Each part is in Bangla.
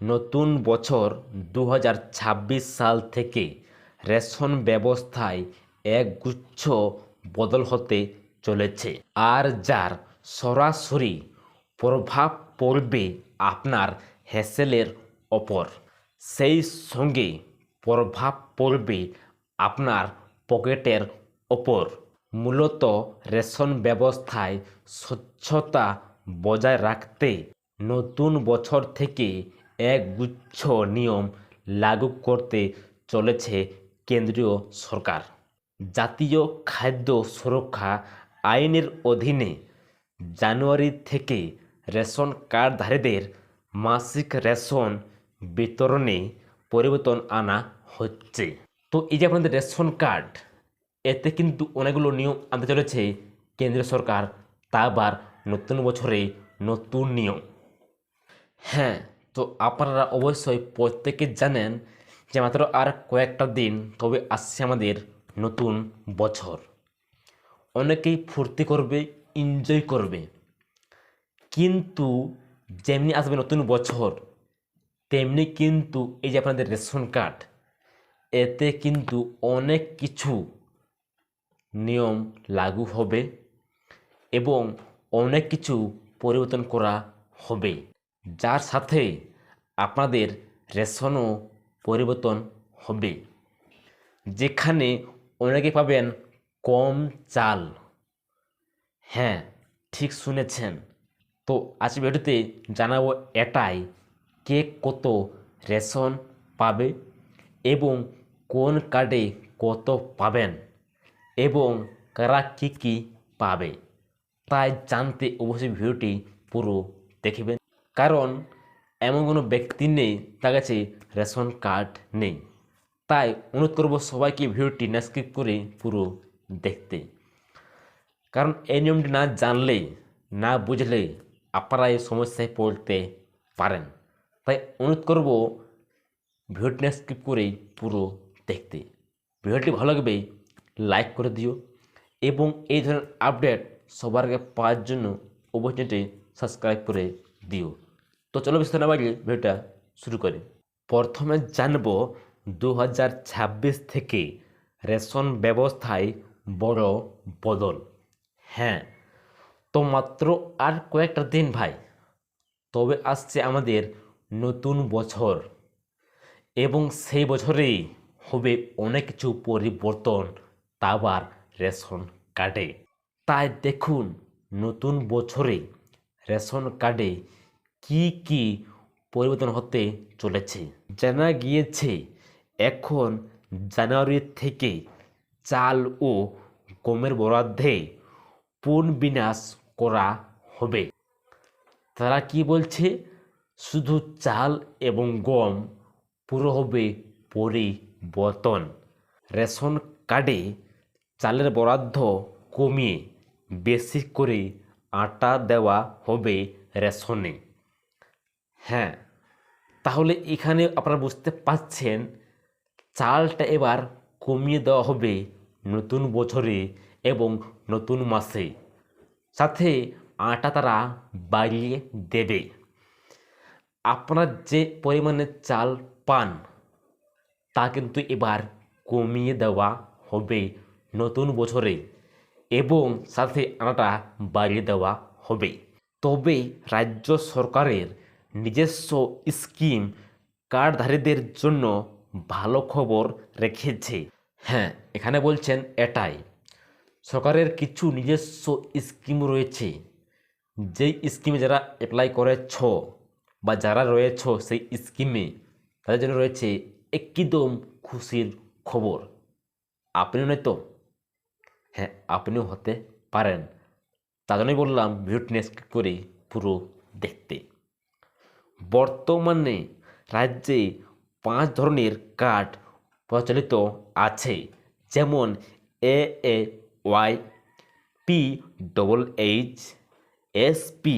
নতুন বছর দু হাজার ছাব্বিশ সাল থেকে রেশন ব্যবস্থায় একগুচ্ছ বদল হতে চলেছে। আর যার সরাসরি প্রভাব পড়বে আপনার হ্যাসেলের ওপর, সেই সঙ্গে প্রভাব পড়বে আপনার পকেটের ওপর। মূলত রেশন ব্যবস্থায় স্বচ্ছতা বজায় রাখতে নতুন বছর থেকে একগুচ্ছ নিয়ম লাগু করতে চলেছে কেন্দ্রীয় সরকার। জাতীয় খাদ্য সুরক্ষা আইনের অধীনে জানুয়ারি থেকে রেশন কার্ডধারীদের মাসিক রেশন বিতরণে পরিবর্তন আনা হচ্ছে। তো এই যে আপনাদের রেশন কার্ড, এতে কিন্তু অনেকগুলো নিয়ম আনতে চলেছে কেন্দ্রীয় সরকার। তা আবার নতুন বছরে নতুন নিয়ম। হ্যাঁ তো আপনারা অবশ্যই প্রত্যেকে জানেন যে মাত্র আর কয়েকটা দিন তবে আসছে আমাদের নতুন বছর। অনেকেই ফুর্তি করবে এনজয় করবে। কিন্তু যেমনি আসবে নতুন বছর, তেমনি কিন্তু এই যে আপনাদের রেশন কার্ড, এতে কিন্তু অনেক কিছু নিয়ম লাগু হবে এবং অনেক কিছু পরিবর্তন করা হবে। যার সাথে আপনাদের রেশনও পরিবর্তন হবে। যেখানে অনেকে পাবেন কম চাল। হ্যাঁ ঠিক শুনেছেন। তো আজ ভিডিওতে জানাব এটাই, কে কত রেশন পাবে এবং কোন কার্ডে কত পাবেন এবং কারা কী কী পাবে। তাই জানতে অবশ্যই ভিডিওটি পুরো দেখবেন। কারণ এমন কোনো ব্যক্তি নেই, তার কাছে রেশন কার্ড নেই। তাই অনুরোধ করব সবাইকে ভিডিওটি না স্কিপ করে পুরো দেখতে। কারণ এই নিয়মটি না জানলে না বুঝলে আপনারা এই সমস্যায় পড়তে পারেন। তাই অনুরোধ করব ভিডিওটি না স্কিপ করেই পুরো দেখতে। ভিডিওটি ভালো লাগবে, লাইক করে দিও এবং এই ধরনের আপডেট সবার আগে পাওয়ার জন্য অবশ্যই সাবস্ক্রাইব করে দিও। তো চলো বিস্তার না ভিডিওটা শুরু করি। প্রথমে জানব দু হাজার ছাব্বিশ থেকে রেশন ব্যবস্থায় বড় বদল। হ্যাঁ তো মাত্র আর কয়েকটা দিন ভাই, তবে আসছে আমাদের নতুন বছর। এবং সেই বছরেই হবে অনেক কিছু পরিবর্তন তা আবার রেশন কার্ডে। তাই দেখুন, নতুন বছরে রেশন কার্ডে কি কি পরিবর্তন হতে চলেছে? জানা গিয়েছে, এখন জানুয়ারি থেকে চাল ও গমের বরাদ্দে পুনর্বিন্যাস করা হবে। তারা কি বলছে? শুধু চাল এবং গম পুরো হবে পরিবর্তন। রেশন কার্ডে চালের বরাদ্দ কমিয়ে বেশি করে আটা দেওয়া হবে রেশনে। হ্যাঁ তাহলে এখানে আপনারা বুঝতে পাচ্ছেন চালটা এবার কমিয়ে দেওয়া হবে নতুন বছরে এবং নতুন মাসে। সাথে আটা তারা বাড়িয়ে দেবে। আপনার যে পরিমাণে চাল পান, তা কিন্তু এবার কমিয়ে দেওয়া হবে নতুন বছরে এবং সাথে আনাটা বাড়িয়ে দেওয়া হবে। তবে রাজ্য সরকারের নিজস্ব স্কিম কার্ডধারীদের জন্য ভালো খবর রেখেছে। হ্যাঁ এখানে বলছেন এটাই। সরকারের কিছু নিজস্ব স্কিম রয়েছে। যেই স্কিমে যারা অ্যাপ্লাই করেছ বা যারা রয়েছ সেই স্কিমে তাদের জন্য রয়েছে একদম খুশির খবর। আপনিও নয় তো? হ্যাঁ আপনিও হতে পারেন। তার জন্যই বললাম স্কিপ করে পুরো দেখতে। বর্তমানে রাজ্যে পাঁচ ধরনের কার্ড প্রচলিত আছে, যেমন A A, Y, P, double H, S, P,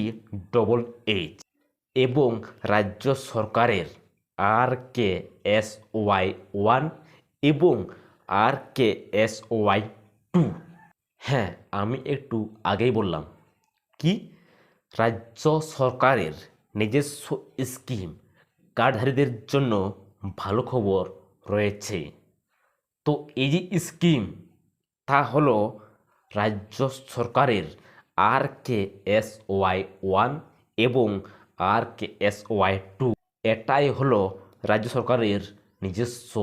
double H এবং রাজ্য সরকারের R K S Y one এবং R K S Y two. হ্যাঁ আমি একটু আগেই বললাম কি? রাজ্য সরকারের নিজস্ব স্কিম কার্ডধারীদের জন্য ভালো খবর রয়েছে। তো এই যে স্কিম, তা হলো রাজ্য সরকারের R K S Y one এবং R K S Y two, এটাই হলো রাজ্য সরকারের নিজস্ব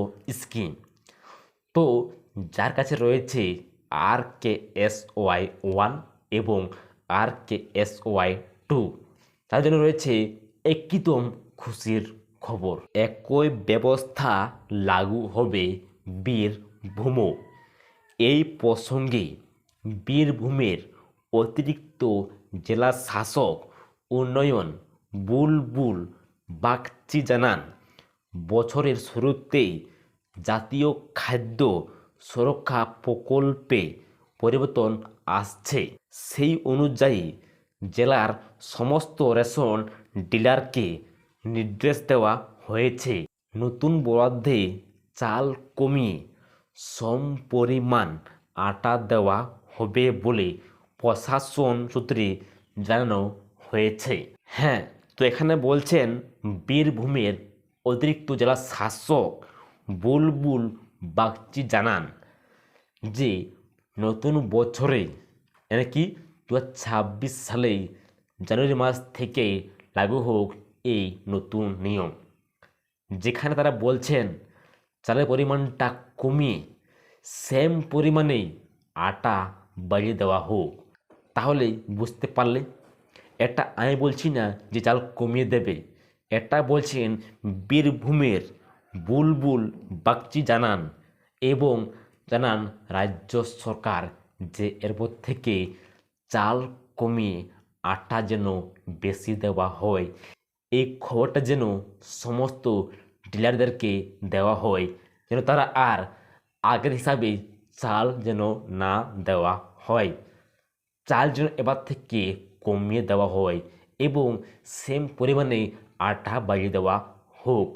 স্কিম। তো যার কাছে রয়েছে R K S Y one এবং R K S Y two তার জন্য রয়েছে একদম খুশির খবর। একই ব্যবস্থা লাগু হবে বীরভূমও এই প্রসঙ্গে বীরভূমের অতিরিক্ত জেলা শাসক উন্নয়ন বুলবুল বাগচি জানান, বছরের শুরুতেই জাতীয় খাদ্য সুরক্ষা প্রকল্পে পরিবর্তন আসছে। সেই অনুযায়ী জেলার সমস্ত রেশন ডিলারকে নির্দেশ দেওয়া হয়েছে। নতুন বরাদ্দে চাল কমিয়ে সম পরিমাণ আটা দেওয়া হবে বলে প্রশাসন সূত্রে জানানো হয়েছে। হ্যাঁ তো এখানে বলছেন, বীরভূমের অতিরিক্ত জেলা শাসক বুলবুল বাগচি জানান যে, নতুন বছরে মানে কি? দু ছাব্বিশ সালে জানুয়ারি মাস থেকে লাগু হোক এই নতুন নিয়ম। যেখানে তারা বলছেন, চালের পরিমাণটা কমিয়ে সেম পরিমাণেই আটা বাড়িয়ে দেওয়া হোক। তাহলে বুঝতে পারলে, এটা আমি বলছি না যে চাল কমিয়ে দেবে। এটা বলছেন বীরভূমের বুলবুল বাগচি জানান এবং জানান রাজ্য সরকার যে এরপর থেকে চাল কমিয়ে আটা যেন বেশি দেওয়া হয়, এই খবরটা যেন সমস্ত ডিলারদেরকে দেওয়া হয়, যেন তারা আর আগের হিসাবে চাল যেন না দেওয়া হয়। চাল যেন এবার থেকে কমিয়ে দেওয়া হয় এবং সেম পরিমাণে আটা বাড়িয়ে দেওয়া হোক।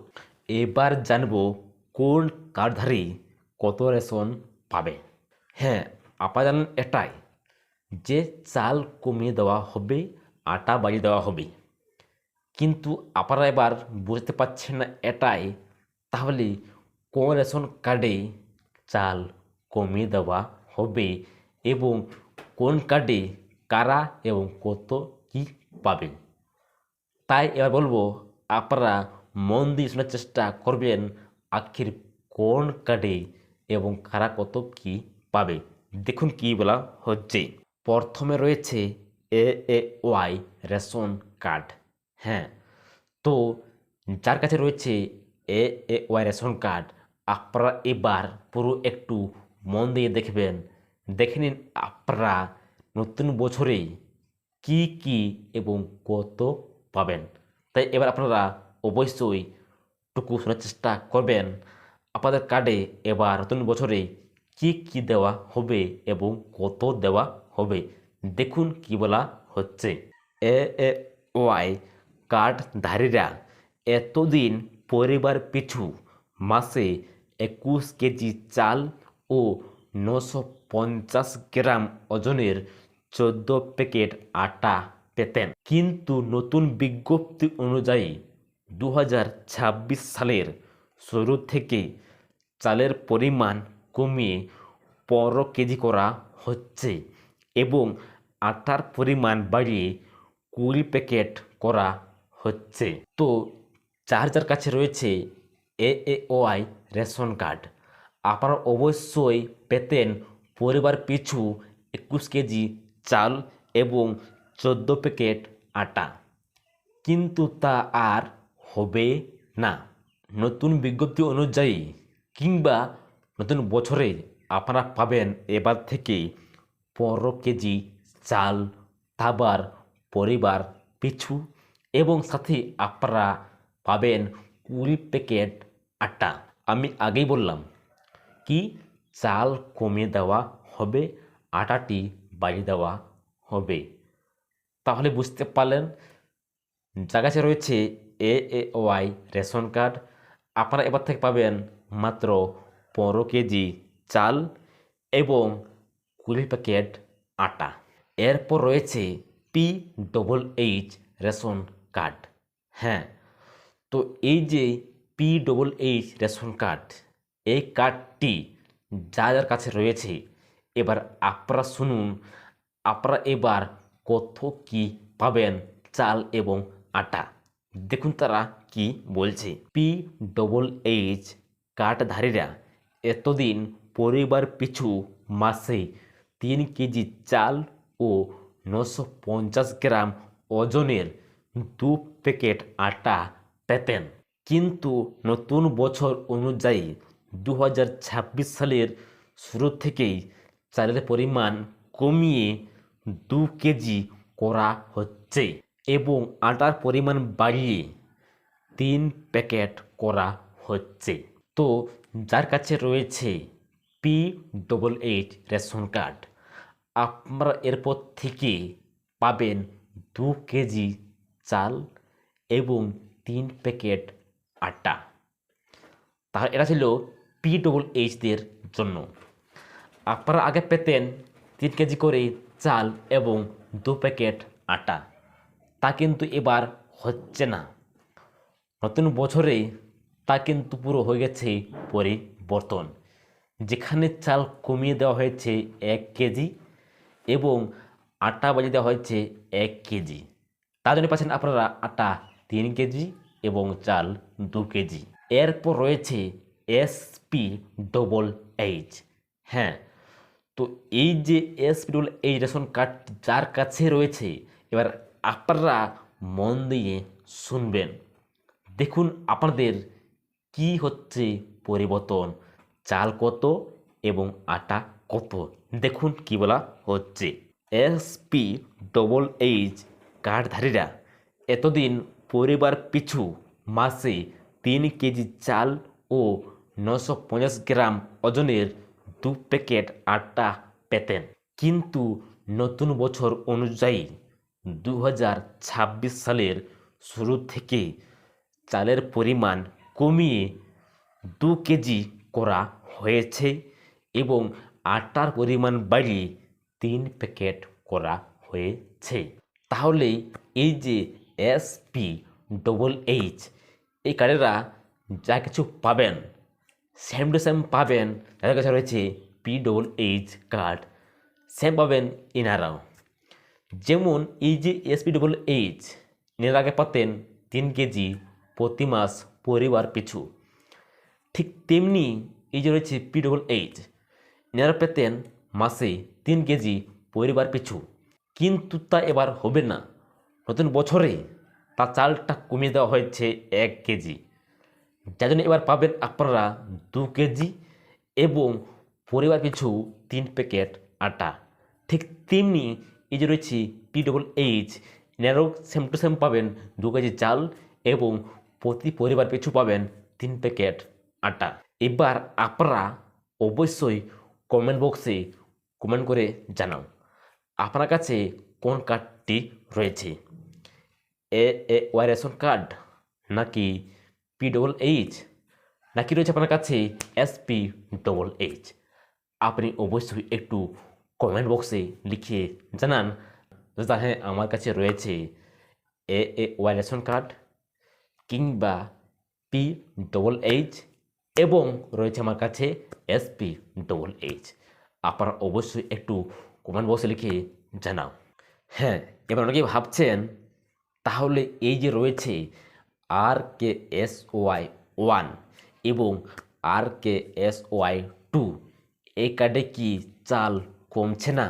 এবার জানব কোন কার্ডধারী কত রেশন পাবে। হ্যাঁ আপনারা জানেন এটাই। যে চাল কমিয়ে দেওয়া হবে, আটা বাড়িয়ে দেওয়া হবে। কিন্তু আপনারা এবার বুঝতে পারছেন না এটাই, তাহলে কোন রেশন কার্ডে চাল কমিয়ে দেওয়া হবে এবং কোন কার্ডে কারা এবং কত কি পাবেন? তাই এবার বলব, আপনারা মন দিয়ে শোনার চেষ্টা করবেন আখির কোন কার্ডে এবং কারা কত কি পাবে। দেখুন কি বলা হচ্ছে। প্রথমে রয়েছে A A, Y, ration card. হ্যাঁ তো যার কাছে রয়েছে A A, Y, ration card, আপনারা এবার পুরো একটু মন দিয়ে দেখবেন। দেখে নিন আপনারা নতুন বছরে কি কি এবং কত পাবেন। তাই এবার আপনারা অবশ্যই টুকু শোনার চেষ্টা করবেন, আপনাদের কার্ডে এবার নতুন বছরে কি কি দেওয়া হবে এবং কত দেওয়া হবে। দেখুন কি বলা হচ্ছে। এ এ, ওয়াই কার্ডধারীরা এতদিন পরিবার পিছু মাসে একুশ কেজি চাল ও নশো পঞ্চাশ গ্রাম ওজনের চোদ্দ প্যাকেট আটা পেতেন। কিন্তু নতুন বিজ্ঞপ্তি অনুযায়ী দু হাজার ছাব্বিশ সালের শুরু থেকে চালের পরিমাণ কমিয়ে পনেরো কেজি করা হচ্ছে। এবং আটার পরিমাণ বাড়িয়ে কুড়ি প্যাকেট করা হচ্ছে। তো যার কাছে রয়েছে A A Y ration card. আপনারা অবশ্যই পেতেন পরিবার পিছু একুশ কেজি চাল এবং চোদ্দ প্যাকেট আটা। কিন্তু তা আর হবে না। নতুন বিজ্ঞপ্তি অনুযায়ী কিংবা নতুন বছরে আপনারা পাবেন এবার থেকে পনেরো কেজি চাল খাবার পরিবার, পিছু এবং সাথে আপনারা পাবেন কুড়ি প্যাকেট আটা। আমি আগেই বললাম, কি চাল কমিয়ে দেওয়া হবে, আটাটি বাড়িয়ে দেওয়া হবে? তাহলে বুঝতে পারলেন যার কাছে রয়েছে A A Y ration card. আপনারা এবার থেকে পাবেন মাত্র পনেরো কেজি চাল এবং কুড়ি প্যাকেট আটা। এরপর রয়েছে P double H ration card. হ্যাঁ তো এই যে P double H ration card, এই কার্ডটি যা যার কাছে রয়েছে, এবার আপনারা শুনুন, আপনারা এবার কত কি পাবেন চাল এবং আটা। দেখুন তারা কি বলছে। পি ডবল এইচ কার্ডধারীরা এতদিন পরিবার পিছু মাসে তিন কেজি চাল ও নশো পঞ্চাশ গ্রাম ওজনের দু প্যাকেট আটা পেতেন। কিন্তু নতুন বছর অনুযায়ী দু হাজার ছাব্বিশ সালের শুরু থেকেই চালের পরিমাণ কমিয়ে দু কেজি করা হচ্ছে এবং আটার পরিমাণ বাড়িয়ে তিন প্যাকেট করা হচ্ছে। তো যার কাছে রয়েছে P double eight ration card আপনারা এরপর থেকে পাবেন দু কেজি চাল এবং তিন প্যাকেট আটা। তাহলে এটা ছিল পি ডবল এইচদের জন্য। আপনারা আগে পেতেন তিন কেজি করে চাল এবং দু প্যাকেট আটা। তা কিন্তু এবার হচ্ছে না। নতুন বছরে তা কিন্তু পুরো হয়ে গেছে পরিবর্তন। যেখানে চাল কমিয়ে দেওয়া হয়েছে এক কেজি এবং আটা বাজিয়ে দেওয়া হয়েছে এক কেজি। তার জন্য পাচ্ছেন আপনারা আটা তিন কেজি এবং চাল দু কেজি। এরপর রয়েছে এসপি ডবল এইচ হ্যাঁ তো এই যে SP double H ration card যার কাছে রয়েছে, এবার আপনারা মন দিয়ে শুনবেন। দেখুন আপনাদের কি হচ্ছে পরিবর্তন। চাল কত এবং আটা কত দেখুন কি বলা হচ্ছে। এসপি ডবল এইচ কার্ডধারীরা এতদিন পরিবার পিছু মাসে তিন কেজি চাল ও নশো পঞ্চাশ গ্রাম ওজনের দু প্যাকেট আটা পেতেন। কিন্তু নতুন বছর অনুযায়ী দু হাজার ছাব্বিশ সালের শুরু থেকে চালের পরিমাণ কমিয়ে দু কেজি করা হয়েছে এবং আটার পরিমাণ বাড়িয়ে তিন প্যাকেট করা হয়েছে। তাহলে এই যে এসপি ডবল এইচ এই কার্ডেরা যা কিছু পাবেন সেম টু সেম পাবেন। যাদের কাছে রয়েছে P double H card same পাবেন ইনারাও যেমন এই যে এসপি ডবল এইচ এর আগে পাতেন তিন কেজি প্রতি মাস পরিবার পিছু। ঠিক তেমনি এই যে রয়েছে পি ডবল এইচ এনারা পেতেন মাসে তিন কেজি পরিবার পিছু। কিন্তু তা এবার হবে না। নতুন বছরে তা চালটা কমিয়ে দেওয়া হয়েছে এক কেজি। যার জন্য এবার পাবেন আপনারা দু কেজি এবং পরিবার পিছু তিন প্যাকেট আটা। ঠিক তেমনি এই যে রয়েছে পি ডবল এইচ এনারও সেম টু সেম পাবেন দু কেজি চাল এবং প্রতি পরিবার পিছু পাবেন তিন প্যাকেট আটা। এবার আপনারা অবশ্যই কমেন্ট বক্সে কমেন্ট করে জানাও। আপনার কাছে কোন কার্ডটি রয়েছে? A A Y ration card নাকি পি ডবল এইচ নাকি রয়েছে আপনার কাছে এসপি ডবল এইচ আপনি অবশ্যই একটু কমেন্ট বক্সে লিখে জানান। যে হ্যাঁ আমার কাছে রয়েছে A A Y ration card কিংবা পি ডবল এইচ এবং রয়েছে আমার কাছে এসপি ডবল এইচ আপনারা অবশ্যই একটু কমেন্ট বক্সে লিখে জানাও। হ্যাঁ এবার অনেকেই ভাবছেন, তাহলে এই যে রয়েছে R K S Y one এবং R K S Y two এই কার্ডে কি চাল কমছে না?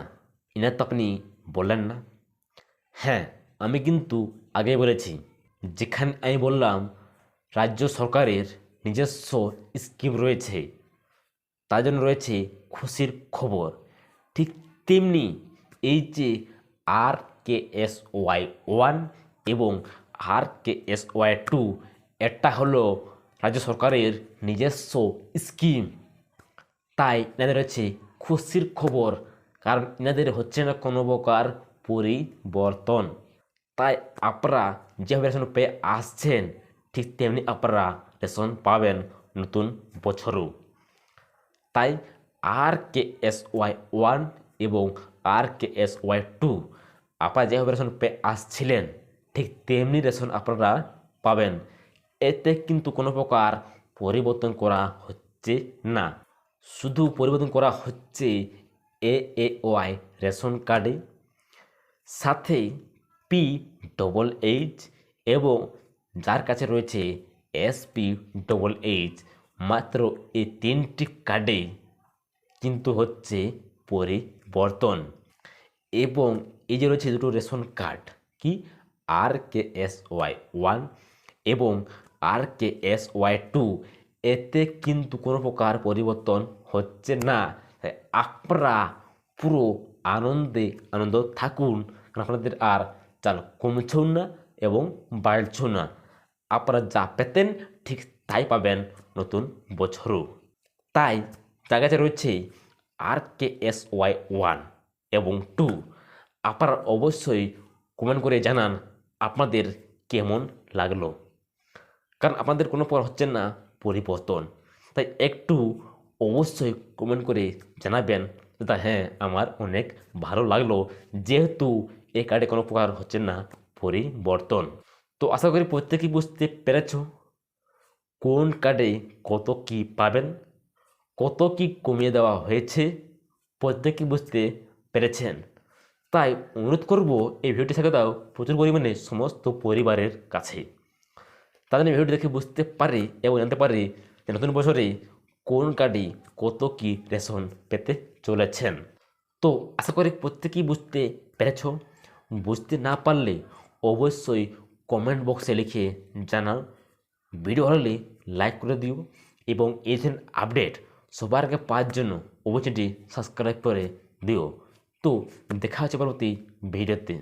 এনার তো আপনি বললেন না। হ্যাঁ আমি কিন্তু আগে বলেছি, যেখানে আমি বললাম, রাজ্য সরকারের নিজস্ব স্কিম রয়েছে, তার জন্য রয়েছে খুশির খবর। ঠিক তেমনি এই যে R K S Y one এবং R K S Y two এটা হলো রাজ্য সরকারের নিজস্ব স্কিম। তাই এনাদের হচ্ছে খুশির খবর, কারণ এনাদের হচ্ছে না কোনো প্রকার পরিবর্তন। তাই আপনারা যেভাবে পেয়ে আসছেন, ঠিক তেমনি আপনারা রেশন পাবেন নতুন বছরও। তাই R K S Y one এবং R K S Y two আপনারা যেভাবে রেশন পেয়ে আসছিলেন, ঠিক তেমনি রেশন আপনারা পাবেন। এতে কিন্তু কোনো প্রকার পরিবর্তন করা হচ্ছে না। শুধু পরিবর্তন করা হচ্ছে এ এ ওয়াই রেশন কার্ডে সাথে পি ডবল এইচ এবং যার কাছে রয়েছে এস পি ডবল এইচ মাত্র এই তিনটি কার্ডে কিন্তু হচ্ছে পরিবর্তন। এবং এই যে রয়েছে দুটো রেশন কার্ড কি? R K S Y one এবং R K S Y two এতে কিন্তু কোনো প্রকার পরিবর্তন হচ্ছে না। আপনারা পুরো আনন্দে আনন্দ থাকুন আপনাদের আর চাল কমছেও না এবং বাড়ছেও না। আপনারা যা পেতেন, ঠিক তাই পাবেন নতুন বছরও। তাই তার কাছে রয়েছে R K S Y one এবং টু। আপনারা অবশ্যই কমেন্ট করে জানান আপনাদের কেমন লাগল। কারণ আপনাদের কোনো পর হচ্ছে না পরিবর্তন। তাই একটু অবশ্যই কমেন্ট করে জানাবেন দাদা হ্যাঁ আমার অনেক ভালো লাগল। যেহেতু এই কার্ডে কোনো প্রকার হচ্ছে না পরিবর্তন। তো আশা করি প্রত্যেকেই বুঝতে পেরেছ কোন কার্ডে কত কি পাবেন, কত কি কমিয়ে দেওয়া হয়েছে প্রত্যেকে বুঝতে পেরেছেন। তাই অনুরোধ করব এই ভিডিওটি থেকে দাও প্রচুর পরিমাণে সমস্ত পরিবারের কাছে। তাদের ভিডিওটি দেখে বুঝতে পারে এবং জানতে পারে যে নতুন বছরে কোন কার্ডে কত কি রেশন পেতে চলেছেন। তো আশা করি প্রত্যেকেই বুঝতে পেরেছ। বুঝতে না পারলে অবশ্যই কমেন্ট বক্সে লিখে জানাও ভিডিও ভালো লাগলে লাইক করে দিও এবং এই ধরনের আপডেট সবার আগে পাওয়ার জন্য অবশ্যই সাবস্ক্রাইব করে দিও। তো দেখা হচ্ছে পরবর্তী ভিডিওতে।